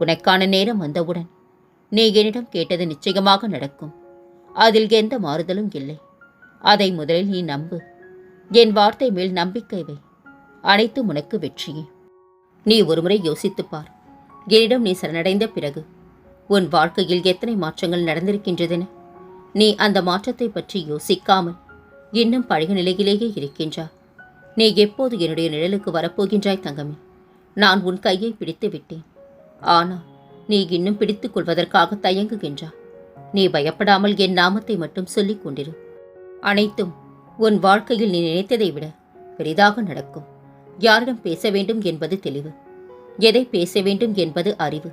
உனக்கான நேரம் வந்தவுடன் நீ என்னிடம் கேட்டது நிச்சயமாக நடக்கும். அதில் எந்த மாறுதலும் இல்லை. அதை முதலில் நீ நம்பு. என் வார்த்தை மேல் நம்பிக்கை வை. அனைத்தும் உனக்கு வெற்றியே. நீ ஒருமுறை யோசித்துப் பார். என்னிடம் நீ சரணடைந்த பிறகு உன் வாழ்க்கையில் எத்தனை மாற்றங்கள் நடந்திருக்கின்றதென. நீ அந்த மாற்றத்தை பற்றி யோசிக்காமல் இன்னும் பழைய நிலையிலேயே இருக்கின்றா நீ எப்போது என்னுடைய நிழலுக்கு வரப்போகின்றாய் தங்கமே? நான் உன் கையை பிடித்து விட்டேன். ஆனால் நீ இன்னும் பிடித்துக் கொள்வதற்காக தயங்குகின்றா. நீ பயப்படாமல் என் நாமத்தை மட்டும் சொல்லிக் கொண்டிரு. அனைத்தும் உன் வாழ்க்கையில் நீ நினைத்ததை விட பெரிதாக நடக்கும். யாரிடம் பேச வேண்டும் என்பது தெளிவு. எதை பேச வேண்டும் என்பது அறிவு.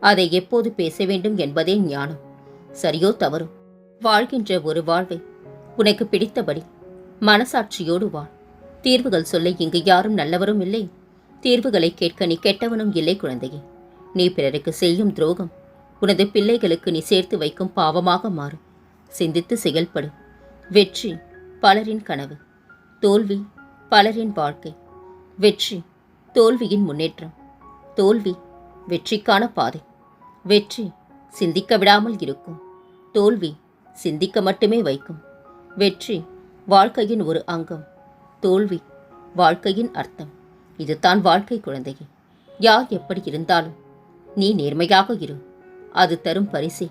அதை எப்போது பேச வேண்டும் என்பதே ஞானம். சரியோ தவறோ? வாழ்கின்ற ஒரு வாழ்வை உனக்கு பிடித்தபடி மனசாட்சியோடு வாழ் தீர்வுகள் சொல்ல இங்கு யாரும் நல்லவரும் இல்லை. தீர்வுகளை கேட்க நீ கெட்டவனும் இல்லை குழந்தையே. நீ பிறருக்கு செய்யும் துரோகம். உனது பிள்ளைகளுக்கு நீ சேர்த்து வைக்கும் பாவமாக மாறும். சிந்தித்து செயல்படு. வெற்றி பலரின் கனவு. தோல்வி பலரின் வாழ்க்கை. வெற்றி தோல்வியின் முன்னேற்றம். தோல்வி வெற்றிக்கான பாதை. வெற்றி சிந்திக்க விடாமல் இருக்கும். தோல்வி சிந்திக்க மட்டுமே வைக்கும். வெற்றி வாழ்க்கையின் ஒரு அங்கம். தோல்வி வாழ்க்கையின் அர்த்தம். இதுதான் வாழ்க்கை குழந்தையே. யார் எப்படி இருந்தாலும் நீ நேர்மையாக இரு. அது தரும் பரிசே.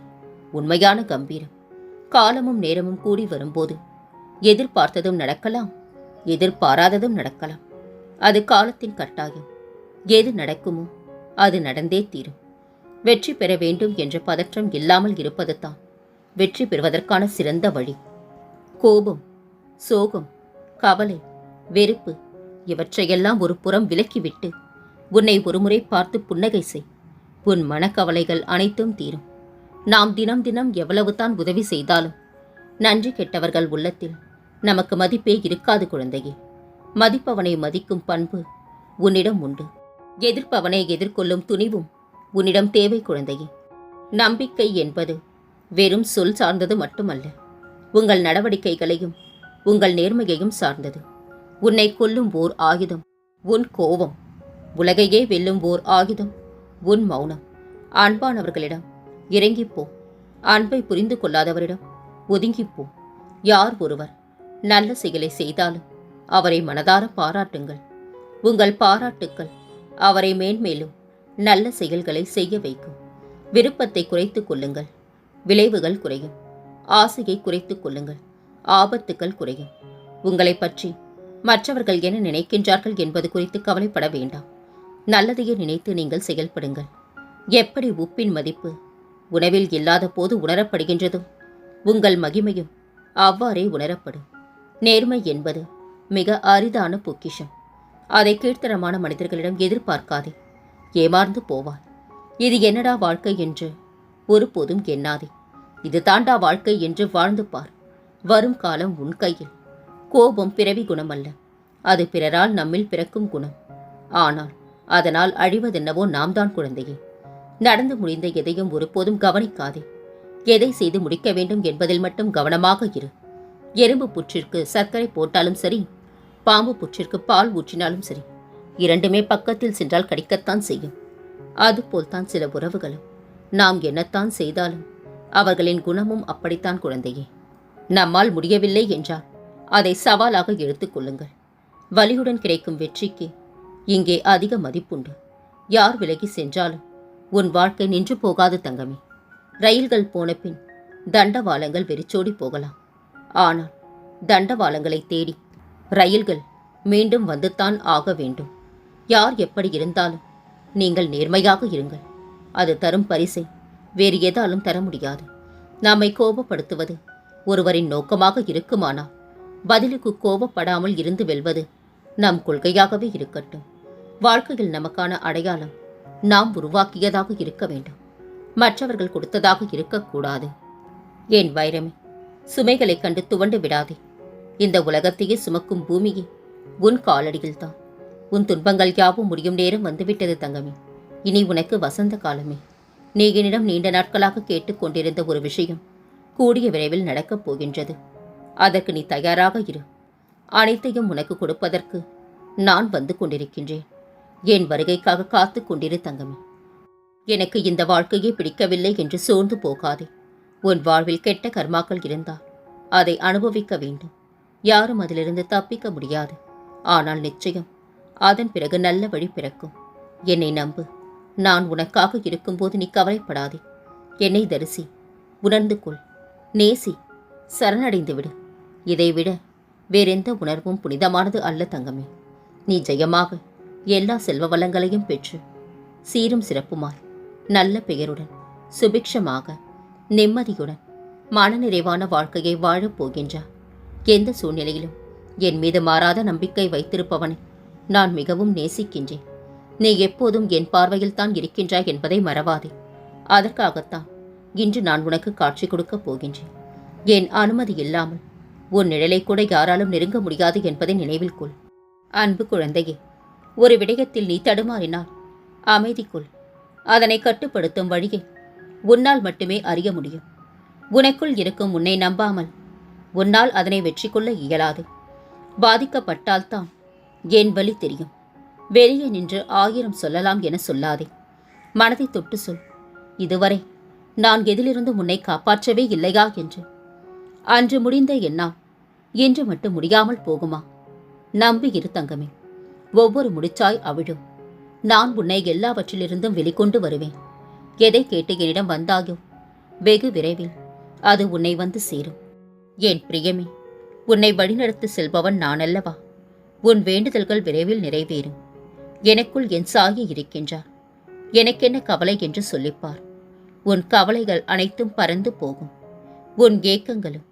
உண்மையான கம்பீரம். காலமும் நேரமும் கூடி வரும்போது எதிர்பார்த்ததும் நடக்கலாம் எதிர்பாராததும் நடக்கலாம். அது காலத்தின் கட்டாயம். எது நடக்குமோ அது நடந்தே தீரும். வெற்றி பெற வேண்டும் என்ற பதற்றம் இல்லாமல் இருப்பது தான் வெற்றி பெறுவதற்கான சிறந்த வழி. கோபம் சோகம் கவலை வெறுப்பு இவற்றையெல்லாம் ஒரு புறம் விலக்கிவிட்டு உன்னை ஒருமுறை பார்த்து புன்னகை செய். உன் மனக்கவலைகள் அனைத்தும் தீரும். நாம் தினம் தினம் எவ்வளவுதான் உதவி செய்தாலும் நன்றி கெட்டவர்கள் உள்ளத்தில் நமக்கு மதிப்பே இருக்காது குழந்தையே. மதிப்பவனை மதிக்கும் பண்பு உன்னிடம் உண்டு. எதிர்ப்பவனை எதிர்கொள்ளும் துணிவும் உன்னிடம் தேவை குழந்தையே. நம்பிக்கை என்பது வெறும் சொல் சார்ந்தது மட்டுமல்ல. உங்கள் நடவடிக்கைகளையும் உங்கள் நேர்மையையும் சார்ந்தது. உன்னை கொல்லும் ஓர் ஆயுதம் உன் கோபம் உலகையே வெல்லும் ஓர் ஆயுதம் உன் மௌனம். அன்பானவர்களிடம் இறங்கிப்போ. அன்பை புரிந்து கொள்ளாதவரிடம் ஒதுங்கிப்போ. யார் ஒருவர் நல்ல செயலை செய்தாலும் அவரை மனதார பாராட்டுங்கள். உங்கள் பாராட்டுக்கள் அவரை மேன்மேலும் நல்ல செயல்களை செய்ய வைக்கும். விருப்பத்தை குறைத்துக் கொள்ளுங்கள். விளைவுகள் குறையும். ஆசையை குறைத்துக் கொள்ளுங்கள். ஆபத்துக்கள் குறையும். உங்களை பற்றி மற்றவர்கள் என்ன நினைக்கின்றார்கள் என்பது குறித்து கவலைப்பட வேண்டாம். நல்லதையே நினைத்து நீங்கள் செயல்படுங்கள். எப்படி உப்பின் மதிப்பு உணவில் இல்லாத போது உணரப்படுகின்றதோ உங்கள் மகிமையும் அவ்வாறே உணரப்படும். நேர்மை என்பது மிக அரிதான பொக்கிஷம். அதை கீழ்த்தரமான மனிதர்களிடம் எதிர்பார்க்காதே ஏமாந்து போவாய். இது என்னடா வாழ்க்கை என்று ஒருபோதும் எண்ணாதே. இது தாண்டா வாழ்க்கை என்று வாழ்ந்து பார். வரும் காலம் உன் கையில். கோபம் பிறவி குணமல்ல. அது பிறரால் நம்மில் பிறக்கும் குணம். ஆனால் அதனால் அழிவதென்னவோ நாம் தான் குழந்தையே. நடந்து முடிந்த எதையும் ஒருபோதும் கவனிக்காதே. எதை செய்து முடிக்க வேண்டும் என்பதில் மட்டும் கவனமாக இரு. எறும்பு புற்றிற்கு சர்க்கரை போட்டாலும் சரி பாம்பு புற்றிற்கு பால் ஊற்றினாலும் சரி இரண்டுமே பக்கத்தில் சென்றால் கடிக்கத்தான் செய்யும். அதுபோல்தான் சில உறவுகளும். நாம் என்னத்தான் செய்தாலும் அவர்களின் குணமும் அப்படித்தான் குழந்தையே. நம்மால் முடியவில்லை என்றால் அதை சவாலாக எடுத்துக்கொள்ளுங்கள் வலியுடன் கிடைக்கும் வெற்றிக்கு இங்கே அதிக மதிப்புண்டு. யார் விலகி சென்றாலும் உன் வாழ்க்கை நின்று போகாது தங்கமே. ரயில்கள் போன பின் தண்டவாளங்கள் வெறிச்சோடி போகலாம். ஆனால் தண்டவாளங்களை தேடி ரயில்கள் மீண்டும் வந்துத்தான் ஆக வேண்டும். யார் எப்படி இருந்தாலும் நீங்கள் நேர்மையாக இருங்கள். அது தரும் பரிசை வேறு எதாலும் தர முடியாது. நம்மை கோபப்படுத்துவது ஒருவரின் நோக்கமாக இருக்குமானால் பதிலுக்கு கோபப்படாமல் இருந்து வெல்வது நம் கொள்கையாகவே இருக்கட்டும். வாழ்க்கையில் நமக்கான அடையாளம் நாம் உருவாக்கியதாக இருக்க வேண்டும். மற்றவர்கள் கொடுத்ததாக இருக்கக்கூடாது. என் வைரமே சுமைகளைக் கண்டு துவண்டு விடாதே. இந்த உலகத்தையே சுமக்கும் பூமியே உன் காலடியில்தான். உன் துன்பங்கள் யாவும் முடியும் நேரம் வந்துவிட்டது தங்கமே. இனி உனக்கு வசந்த காலமே. நீ என்னிடம் நீண்ட நாட்களாக கேட்டுக்கொண்டிருந்த ஒரு விஷயம் கூடிய விரைவில் நடக்கப் போகின்றது. அதற்கு நீ தயாராக இரு. அனைத்தையும் உனக்கு கொடுப்பதற்கு நான் வந்து கொண்டிருக்கின்றேன். என் வருகைக்காக காத்து கொண்டிரு தங்கமே. எனக்கு இந்த வாழ்க்கையே பிடிக்கவில்லை என்று சோர்ந்து போகாதே. உன் வாழ்வில் கெட்ட கர்மாக்கள் இருந்தால் அதை அனுபவிக்க வேண்டும். யாரும் அதிலிருந்து தப்பிக்க முடியாது. ஆனால் நிச்சயம் அதன் பிறகு நல்ல வழி பிறக்கும். என்னை நம்பு. நான் உனக்காக இருக்கும்போது நீ கவலைப்படாதே. என்னை தரிசி. உணர்ந்து கொள். நேசி. சரணடைந்து விடு. இதைவிட வேறெந்த உணர்வும் புனிதமானது அல்ல தங்கமே. நீ ஜெயமாக எல்லா செல்வ வளங்களையும் பெற்று சீரும் சிறப்புமாய் நல்ல பெயருடன் சுபிக்ஷமாக நிம்மதியுடன் மனநிறைவான வாழ்க்கையை வாழப் போகின்றார். எந்த சூழ்நிலையிலும் என் மீது மாறாத நம்பிக்கை வைத்திருப்பவனை நான் மிகவும் நேசிக்கின்றேன். நீ எப்போதும் என் பார்வையில் தான் இருக்கின்றாய் என்பதை மறவாதே. அதற்காகத்தான் இன்று நான் உனக்கு காட்சி கொடுக்கப் போகின்றேன். என் அனுமதி இல்லாமல் உன் நிழலை கூட யாராலும் நெருங்க முடியாது என்பதை நினைவில் கொள். அன்பு குழந்தையே ஒரு விடயத்தில் நீ தடுமாறினால். அமைதிக்குள் அதனை கட்டுப்படுத்தும் வழியை உன்னால் மட்டுமே அறிய முடியும். உனக்குள் இருக்கும் உன்னை நம்பாமல் உன்னால் அதனை வெற்றி கொள்ள இயலாது. பாதிக்கப்பட்டால்தான் என் வழி தெரியும். வெளியே நின்று ஆயிரம் சொல்லலாம் என சொல்லாதே. மனதை தொட்டு சொல். இதுவரை நான் எதிலிருந்து உன்னை காப்பாற்றவே இல்லையா என்று. அன்று முடிந்த எண்ணாம் இன்று மட்டும் முடியாமல் போகுமா? நம்பி இரு தங்கமே. ஒவ்வொரு முடிச்சாய் அவிழும் நான் உன்னை எல்லாவற்றிலிருந்தும் வெளிக்கொண்டு வருவேன். எதை கேட்டு என்னிடம் வந்தாயோ? வெகு விரைவில் அது உன்னை வந்து சேரும். என் பிரியமே உன்னை வழிநடத்தி செல்பவன் நான் அல்லவா உன் வேண்டுதல்கள் விரைவில் நிறைவேறும். எனக்குள் என் சாயி இருக்கின்றார். எனக்கென்ன கவலை என்று சொல்லிப்பார். உன் கவலைகள் அனைத்தும் பறந்து போகும். உன் ஏக்கங்களும்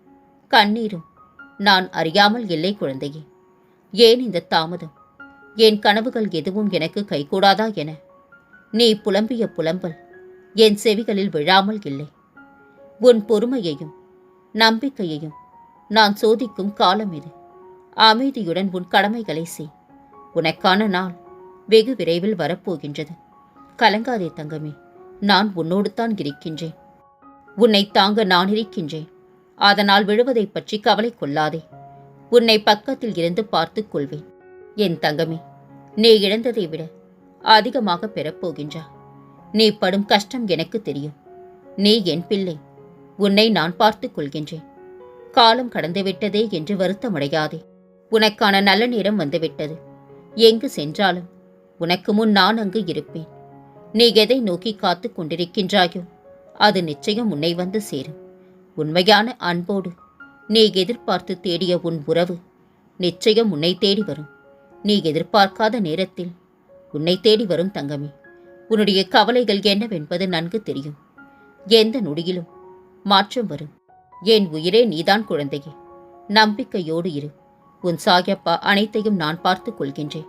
கண்ணீரும் நான் அறியாமல் இல்லை குழந்தையே. ஏன் இந்த தாமதம்? என் கனவுகள் எதுவும் எனக்கு கைகூடாதா என. நீ புலம்பிய புலம்பல் என் செவிகளில் விழாமல் இல்லை. உன் பொறுமையையும் நம்பிக்கையையும் நான் சோதிக்கும் காலம் இது. அமைதியுடன் உன் கடமைகளை செய். உனக்கான நாள் வெகு விரைவில் வரப்போகின்றது. கலங்காதே தங்கமே நான் உன்னோடு தான் இருக்கின்றேன். உன்னை தாங்க நான் இருக்கின்றேன். அதனால் விழுவதைப் பற்றி கவலை கொள்ளாதே. உன்னை பக்கத்தில் இருந்து பார்த்துக் கொள்வேன். என் தங்கமே நீ இழந்ததை விட அதிகமாக பெறப்போகின்றா. நீ படும் கஷ்டம் எனக்கு தெரியும். நீ என் பிள்ளை உன்னை நான் பார்த்துக் கொள்கின்றேன். காலம் கடந்துவிட்டதே என்று வருத்தமடையாதே. உனக்கான நல்ல நேரம் வந்துவிட்டது. எங்கு சென்றாலும் உனக்கு முன் நான் அங்கு இருப்பேன். நீ எதை நோக்கி காத்து கொண்டிருக்கின்றாயோ அது நிச்சயம் உன்னை வந்து சேரும். உண்மையான அன்போடு நீ எதிர்பார்த்து தேடிய உன் உறவு நிச்சயம் உன்னை தேடி வரும். நீ எதிர்பார்க்காத நேரத்தில் உன்னை தேடி வரும் தங்கமே. உன்னுடைய கவலைகள் என்னவென்பது நன்கு தெரியும். எந்த நொடியிலும் மாற்றம் வரும். என் உயிரே நீதான் குழந்தையே. நம்பிக்கையோடு இரு. உன் சாயப்பா அனைத்தையும் நான் பார்த்துக் கொள்கின்றேன்.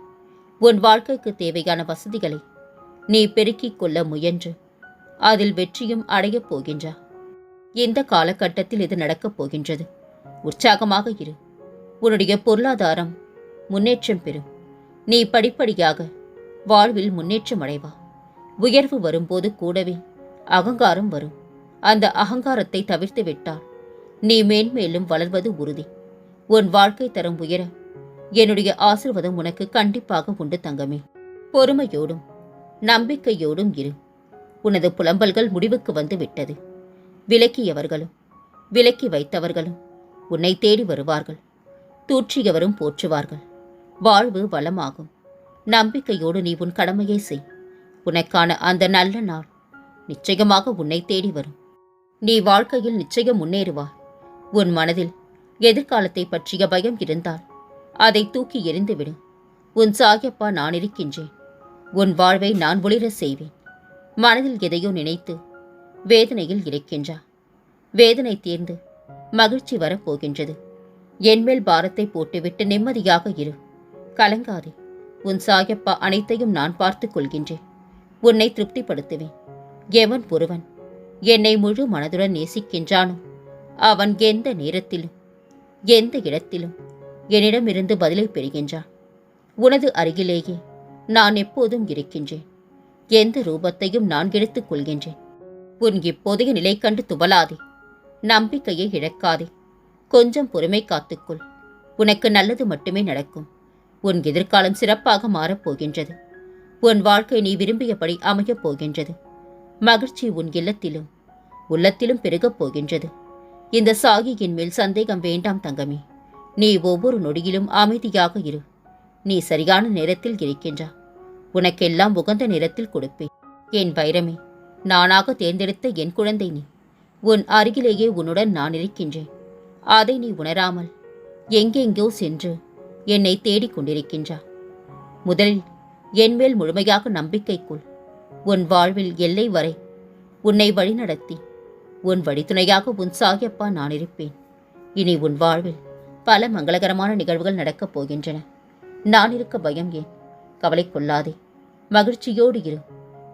உன் வாழ்க்கைக்கு தேவையான வசதிகளை நீ பெருக்கிக் கொள்ள முயன்று. அதில் வெற்றியும் அடையப் போகின்றா. இந்த காலகட்டத்தில் இது நடக்கப் போகின்றது. உற்சாகமாக இரு. உன்னுடைய பொருளாதாரம் முன்னேற்றம் பெறும் நீ படிப்படியாக வாழ்வில் முன்னேற்றம் அடைவா. உயர்வு வரும்போது கூடவே அகங்காரம் வரும். அந்த அகங்காரத்தை தவிர்த்து விட்டால் நீ மேன்மேலும் வளர்வது உறுதி. உன் வாழ்க்கை தரம் உயர என்னுடைய ஆசிர்வாதம் உனக்கு கண்டிப்பாக உண்டு தங்கமே. பொறுமையோடும் நம்பிக்கையோடும் இரு. உனது புலம்பல்கள் முடிவுக்கு வந்து விட்டது. விலக்கியவர்களும் விலக்கி வைத்தவர்களும் உன்னை தேடி வருவார்கள். தூற்றியவரும் போற்றுவார்கள். வாழ்வு வளமாகும். நம்பிக்கையோடு நீ உன் கடமையை செய். உனக்கான அந்த நல்ல நாள் நிச்சயமாக உன்னை தேடி வரும். நீ வாழ்க்கையில் நிச்சயம் முன்னேறுவாய் உன் மனதில் எதிர்காலத்தை பற்றிய பயம் இருந்தால் அதை தூக்கி எறிந்துவிடு. உன் சாயப்பா நான் இருக்கின்றேன். உன் வாழ்வை நான் ஒளிர செய்வேன். மனதில் எதையோ நினைத்து வேதனையில் இருக்கின்றா. வேதனை தீர்ந்து மகிழ்ச்சி வரப்போகின்றது. என்மேல் பாரத்தை போட்டுவிட்டு நிம்மதியாக இரு. கலங்காதே. உன் சாயப்பா அனைத்தையும் நான் பார்த்துக் கொள்கின்றேன். உன்னை திருப்திப்படுத்துவேன். எவன் ஒருவன் என்னை முழு மனதுடன் நேசிக்கின்றானோ அவன் எந்த நேரத்திலும் எந்த இடத்திலும் என்னிடமிருந்து பதிலை பெறுகின்றான். உனது அருகிலேயே நான் எப்போதும் இருக்கின்றேன். எந்த ரூபத்தையும் நான் எடுத்துக் கொள்கின்றேன். உன் இப்போதைய நிலை கண்டு துவலாதே நம்பிக்கையை இழக்காதே. கொஞ்சம் பொறுமை காத்துக்கொள். உனக்கு நல்லது மட்டுமே நடக்கும். உன் எதிர்காலம் சிறப்பாக மாறப்போகின்றது. உன் வாழ்க்கை நீ விரும்பியபடி அமையப் போகின்றது. மகிழ்ச்சி உன் இல்லத்திலும் உள்ளத்திலும் பெருகப் போகின்றது. இந்த சாகியின் மேல் சந்தேகம் வேண்டாம் தங்கமே. நீ ஒவ்வொரு நொடியிலும் அமைதியாக இரு. நீ சரியான நேரத்தில் இருக்கின்றா. உனக்கெல்லாம் உகந்த நேரத்தில் கொடுப்பேன். என் வைரமே நானாக தேர்ந்தெடுத்த என் குழந்தை நீ. உன் அருகிலேயே உன்னுடன் நான் இருக்கின்றேன். அதை நீ உணராமல் எங்கெங்கோ சென்று என்னை தேடிக் கொண்டிருக்கின்றா முதலில் என்மேல் முழுமையாக நம்பிக்கை கொள். உன் வாழ்வில் எல்லை வரை உன்னை வழிநடத்தி உன் வழித்துணையாக உன் சாகியப்பா நான் இருப்பேன். இனி உன் வாழ்வில் பல மங்களகரமான நிகழ்வுகள் நடக்கப் போகின்றன. நான் இருக்க பயம் ஏன்? கவலை கொள்ளாதே. மகிழ்ச்சியோடு இரு.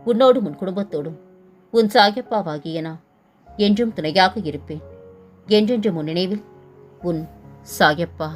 உன்னோடும் உன் குடும்பத்தோடும். உன் சாகியப்பாவாகிய நான் என்றும் துணையாக இருப்பேன். என்றென்று முன் நினைவில் உன் சாகியப்பா.